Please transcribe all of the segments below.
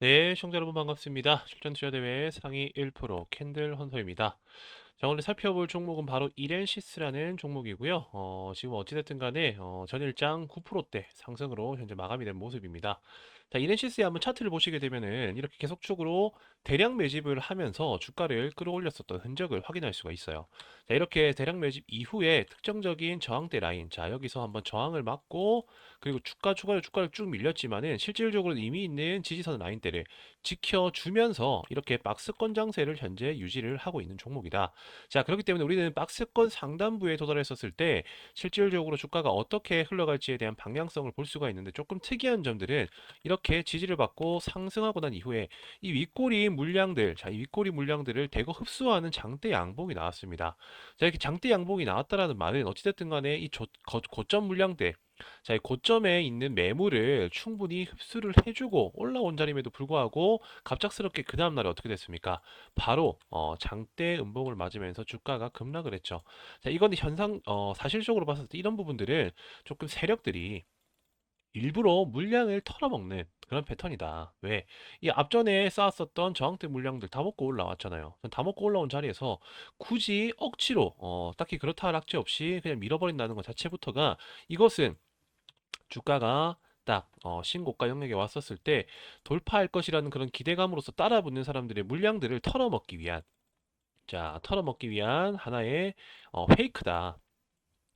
네, 시청자 여러분 반갑습니다. 출전 투자 대회 상위 1% 캔들 헌서입니다. 자, 오늘 살펴볼 종목은 바로 이렌시스라는 종목이고요. 어, 지금 어찌됐든 간에 어, 전일장 9%대 상승으로 현재 마감이 된 모습입니다. 자, 이렌시스의 한번 차트를 보시게 되면은 이렇게 계속적으로 대량 매집을 하면서 주가를 끌어올렸었던 흔적을 확인할 수가 있어요. 자, 이렇게 대량 매집 이후에 특정적인 저항대 라인, 자, 여기서 한번 저항을 맞고 그리고 주가 추가로 주가를 쭉 밀렸지만은 실질적으로 이미 있는 지지선 라인대를 지켜주면서 이렇게 박스권 장세를 현재 유지를 하고 있는 종목이다. 자, 그렇기 때문에 우리는 박스권 상단부에 도달했었을 때 실질적으로 주가가 어떻게 흘러갈지에 대한 방향성을 볼 수가 있는데 조금 특이한 점들은 이렇게 지지를 받고 상승하고 난 이후에 이 윗꼬리 물량들, 자, 이 윗꼬리 물량들을 대거 흡수하는 장대 양봉이 나왔습니다. 자, 이렇게 장대 양봉이 나왔다라는 말은 어찌됐든 간에 이 조- 거- 고점 물량대, 자, 이 고점에 있는 매물을 충분히 흡수를 해주고 올라온 자리임에도 불구하고 갑작스럽게 그 다음날에 어떻게 됐습니까? 바로 어, 장대 음봉을 맞으면서 주가가 급락을 했죠. 자, 이건 현상 어, 사실적으로 봤을 때 이런 부분들은 조금 세력들이 일부러 물량을 털어먹는 그런 패턴이다. 왜? 이 앞전에 쌓았었던 저항대 물량들 다 먹고 올라왔잖아요. 다 먹고 올라온 자리에서 굳이 억지로 어, 딱히 그렇다 할 악재 없이 그냥 밀어버린다는 것 자체부터가 이것은 주가가 딱 어, 신고가 영역에 왔었을 때 돌파할 것이라는 그런 기대감으로서 따라붙는 사람들의 물량들을 털어먹기 위한 자 털어먹기 위한 하나의 어, 페이크다.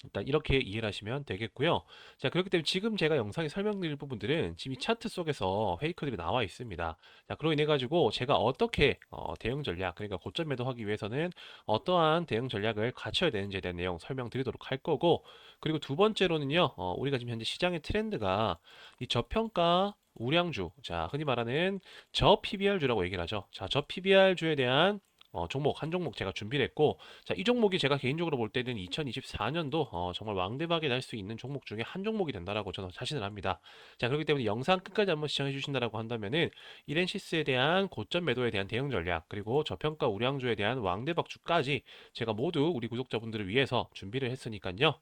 일단 이렇게 이해를 하시면 되겠고요. 자, 그렇기 때문에 지금 제가 영상에 설명드릴 부분들은 지금 이 차트 속에서 페이크들이 나와 있습니다. 자, 그로 인해 가지고 제가 어떻게 어, 대응 전략, 그러니까 고점 매도하기 위해서는 어떠한 대응 전략을 갖춰야 되는지에 대한 내용 설명드리도록 할 거고, 그리고 두 번째로는요, 어, 우리가 지금 현재 시장의 트렌드가 이 저평가 우량주, 자, 흔히 말하는 저 PBR주라고 얘기를 하죠. 자, 저 PBR주에 대한 어, 종목 한 종목 제가 준비를 했고 자, 이 종목이 제가 개인적으로 볼 때는 2024년도 어, 정말 왕대박이 날 수 있는 종목 중에 한 종목이 된다라고 저는 자신을 합니다. 자, 그렇기 때문에 영상 끝까지 한번 시청해 주신다라고 한다면은 이렌시스에 대한 고점 매도에 대한 대응 전략 그리고 저평가 우량주에 대한 왕대박 주까지 제가 모두 우리 구독자분들을 위해서 준비를 했으니까요.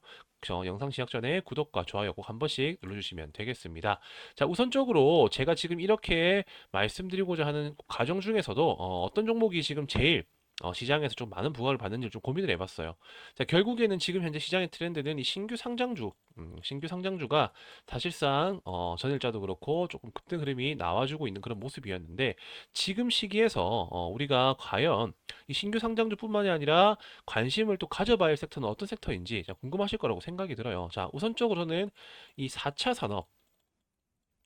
저 영상 시작 전에 구독과 좋아요 꼭 한 번씩 눌러주시면 되겠습니다. 자, 우선적으로 제가 지금 이렇게 말씀드리고자 하는 과정 중에서도 어, 어떤 종목이 지금 제일 어, 시장에서 좀 많은 부각을 받는지 좀 고민을 해봤어요. 자, 결국에는 지금 현재 시장의 트렌드는 이 신규 상장주, 음, 신규 상장주가 사실상 어, 전일자도 그렇고 조금 급등 흐름이 나와주고 있는 그런 모습이었는데 지금 시기에서 어, 우리가 과연 이 신규 상장주뿐만이 아니라 관심을 또 가져봐야 할 섹터는 어떤 섹터인지 자, 궁금하실 거라고 생각이 들어요. 자, 우선적으로는 이 4차 산업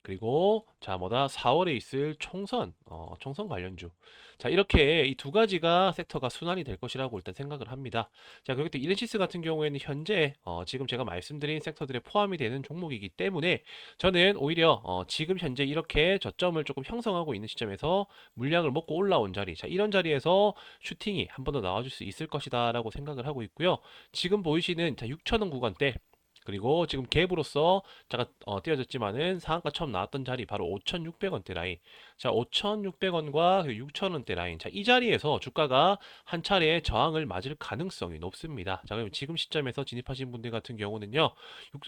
그리고 자 뭐다? 4월에 있을 총선 어, 총선 관련주. 자 이렇게 이 두 가지가 섹터가 순환이 될 것이라고 일단 생각을 합니다. 자 그렇기 때문에 이렌시스 같은 경우에는 현재 어, 지금 제가 말씀드린 섹터들에 포함이 되는 종목이기 때문에 저는 오히려 어, 지금 현재 이렇게 저점을 조금 형성하고 있는 시점에서 물량을 먹고 올라온 자리 자 이런 자리에서 슈팅이 한 번 더 나와줄 수 있을 것이다 라고 생각을 하고 있고요. 지금 보이시는 자 6천원 구간대 그리고 지금 갭으로서 제가 어, 띄어졌지만은 상한가 처음 나왔던 자리 바로 5,600원대 라인. 자, 5,600원과 6,000원대 라인. 자, 이 자리에서 주가가 한 차례 저항을 맞을 가능성이 높습니다. 자, 그럼 지금 시점에서 진입하신 분들 같은 경우는요.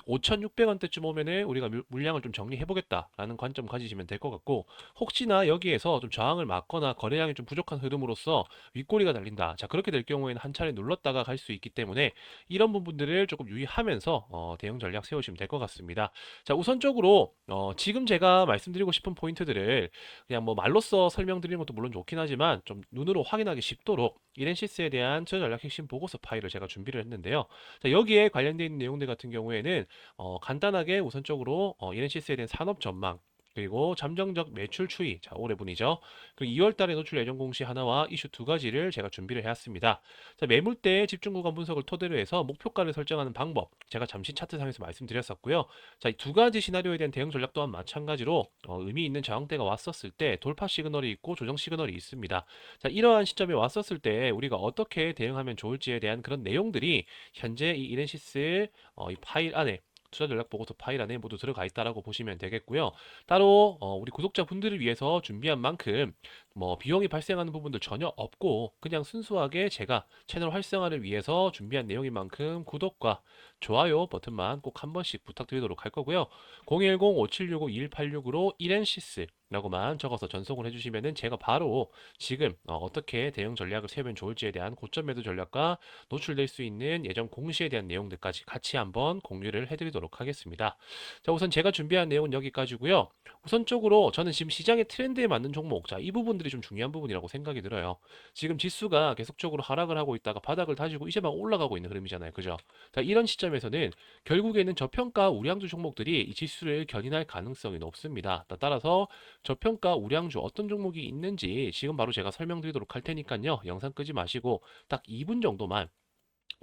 5,600원대쯤 오면은 우리가 물- 물량을 좀 정리해 보겠다라는 관점 가지시면 될 것 같고 혹시나 여기에서 좀 저항을 맞거나 거래량이 좀 부족한 흐름으로서 윗꼬리가 달린다. 자, 그렇게 될 경우에는 한 차례 눌렀다가 갈 수 있기 때문에 이런 부분들을 조금 유의하면서 어, 대응 전략 세우시면 될 것 같습니다. 자, 우선적으로 어, 지금 제가 말씀드리고 싶은 포인트들을 그냥 뭐 말로써 설명드리는 것도 물론 좋긴 하지만 좀 눈으로 확인하기 쉽도록 이렌시스에 대한 투자 전략 핵심 보고서 파일을 제가 준비를 했는데요. 자, 여기에 있는 내용들 같은 경우에는 어, 간단하게 우선적으로 어, 이렌시스에 대한 산업 전망 그리고 잠정적 매출 추이, 자, 올해분이죠. 그리고 2월 달에 노출 예정 공시 하나와 이슈 두 가지를 제가 준비를 해왔습니다. 자, 매물대 집중 구간 분석을 토대로 해서 목표가를 설정하는 방법, 제가 잠시 차트상에서 말씀드렸었고요. 자, 이 두 가지 시나리오에 대한 대응 전략 또한 마찬가지로 어, 의미 있는 저항대가 왔었을 때 돌파 시그널이 있고 조정 시그널이 있습니다. 자, 이러한 시점에 왔었을 때 우리가 어떻게 대응하면 좋을지에 대한 그런 내용들이 현재 이 이렌시스 어, 이 파일 안에 투자 전략 보고서 파일 안에 모두 들어가 있다라고 보시면 되겠고요. 따로 어, 우리 구독자분들을 위해서 준비한 만큼 뭐 비용이 발생하는 부분도 전혀 없고 그냥 순수하게 제가 채널 활성화를 위해서 준비한 내용인 만큼 구독과 좋아요 버튼만 꼭 한 번씩 부탁드리도록 할 거고요. 010-5765-2186으로 이렌시스 라고만 적어서 전송을 해주시면은 제가 바로 지금 어, 떻게 대응 전략을 세우면 좋을지에 대한 고점 매도 전략과 노출될 수 있는 예전 공시에 대한 내용들까지 같이 한번 공유를 해드리도록 하겠습니다. 자, 우선 제가 준비한 내용은 여기까지고요. 우선적으로 저는 지금 시장의 트렌드에 맞는 종목, 자, 이 부분들이 좀 중요한 부분이라고 생각이 들어요. 지금 지수가 계속적으로 하락을 하고 있다가 바닥을 다지고 이제 막 올라가고 있는 흐름이잖아요. 그죠? 자, 이런 시점 에서는 결국에는 저평가 우량주 종목들이 이 지수를 견인할 가능성이 높습니다. 따라서 저평가 우량주 어떤 종목이 있는지 지금 바로 제가 설명드리도록 할 테니까요. 영상 끄지 마시고 딱 2분 정도만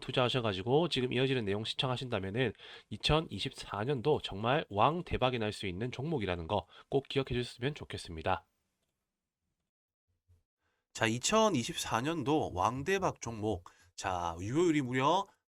투자하셔가지고 지금 이어지는 내용 시청하신다면은 2024년도 정말 왕 대박이 날 수 있는 종목이라는 거 꼭 기억해 주셨으면 좋겠습니다. 자, 2024년도 왕대박 종목. 자, 유효율이 무려